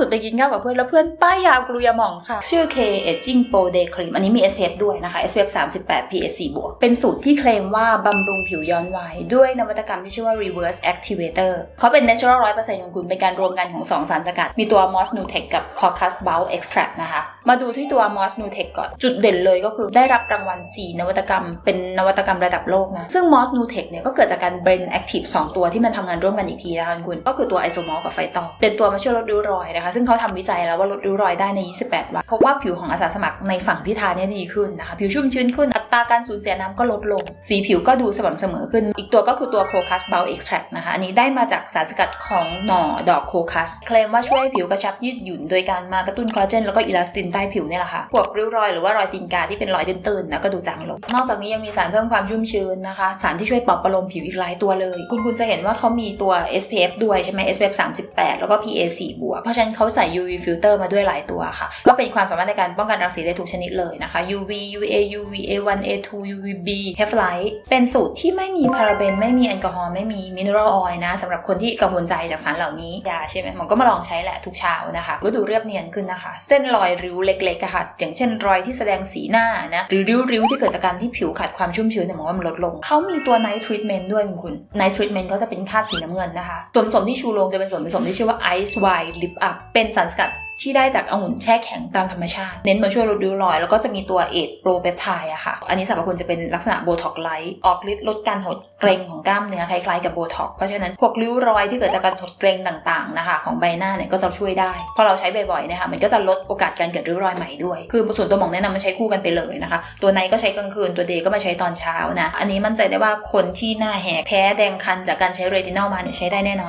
สุดไปกินข้าวกับเพื่อนแล้วเพื่อนป้ายยากรูยาหม่องค่ะ ชื่อ K Aging Pro Day Cream อันนี้มี SPF ด้วยนะคะ SPF 38 PA 4บวกเป็นสูตรที่เคลมว่าบำรุงผิวย้อนวัยด้วยนวัตกรรมที่ชื่อว่า Reverse Activator เขาเป็น natural 100%ของคุณเป็นการรวมกันของ 2 สารสกัด มีตัว Moss Nutec กับ Caucus b u l Extract นะคะ มาดูที่ตัว Moss Nutec ก่อน จุดเด่นเลยก็คือได้รับรางวัล 4 นวัตกรรม เป็นนวัตกรรมระดับโลกนะ ซึ่ง Moss Nutec เนี่ยก็เกิดจากการ blend active 2 ตัวที่มันทำงานร่วมกันอีกทีนะคะคุณ ก็คือตัวไอโซมอลกับไฟตอเป็นตัวมาช่วยลดริ้วรอยนะคะซึ่งเขาทำวิจัยแล้วว่าลดริ้วรอยได้ใน 28 วันพบว่าผิวของอาสาสมัครในฝั่งที่ทาเนี่ยดีขึ้นนะคะ ผิวชุ่มชื้นขึ้น อัตราการสูญเสียน้ำก็ลดลง สีผิวก็ดูสม่ำเสมอขึ้น อีกตัวก็คือตัว Crocus Bulb Extract นะคะ อันนี้ได้มาจากสารสกัดของหน่อดอกโคคัส เคลมว่าช่วยให้ผิวกระชับยืดหยุ่นโดยการมากระตุ้นคอลลาเจนแล้วก็อิลาสตินใต้ผิวเนี่ยแหละค่ะ พวกริ้วรอยหรือว่ารอยตีนกาที่เป็นรอยตื้นๆนะก็ดูจางลง นอกจากนี้ยังมีสารเพิ่มความชุ่มชื้นนะคะ สารที่ช่วยปรับประโลมผิวอีกหลายตัวเลย คุณคุณจะเห็นว่าเขามีตัว SPF ด้วยใช่ไหม SPF 38 แล้วก็ PA 4บวกเพราะฉะนั้นเขาใส่ UV filter มาด้วยหลายตัวค่ะ ก็เป็นความสามารถในการป้องกันรังสีได้ทุกชนิดเลยนะคะ UV UA UV A1 A2 UVB h e f l i g h t เป็นสูตรที่ไม่มีพาราเบน ไม่มีแอลกอฮอล์ไม่มีมินเนอรัลออยล์นะสำหรับคนที่กังวลใจจากสารเหล่านี้ยาใช่ไหมมันก็มาลองใช้แหละทุกเช้านะคะ ก็ดูเรียบเนียนขึ้นนะคะ เส้นรอยริ้วเล็กๆอะค่ะ อย่างเช่นรอยที่แสดงสีหน้านะหรือริ้วๆที่เกิดจากการที่ผิวขาดความชุ่มชื้นเนี่ยมันว่ามันลดลงเขามีตัว night treatment ด้วยคุณคุณ night treatment ก็จะเป็นธาตุสีน้ำเงินนะคะส่วนผสมที่ชูโรงจะเป็นส่วนผสมที่ชื่อว่า ice wine lip up เป็นสารสกัดที่ได้จากองุ่นแช่แข็งตามธรรมชาติ เน้นมาช่วยลดริ้วรอย แล้วก็จะมีตัวเอทโปรเปปไทด์อะค่ะ อันนี้สรรพคุณจะเป็นลักษณะโบท็อกไลท์ออกฤทธิ์ลดการหดเกร็งของกล้ามเนื้อคล้ายๆกับโบท็อกเพราะฉะนั้นพวกริ้วรอยที่เกิดจากการหดเกร็งต่างๆนะคะของใบหน้าเนี่ยก็จะช่วยได้ พอเราใช้บ่อยๆนะคะมันก็จะลดโอกาสการเกิดริ้วรอยใหม่ด้วย คือส่วนตัวหมองแนะนำมาใช้คู่กันไปเลยนะคะ ตัวในก็ใช้กลางคืนตัวเดย์ก็มาใช้ตอนเช้านะ อันนี้มั่นใจได้ว่าคนที่หน้าแหกแพ้แดงคันจากการใช้เรตินอลมาเนี่ยใช้ได้แน่นอน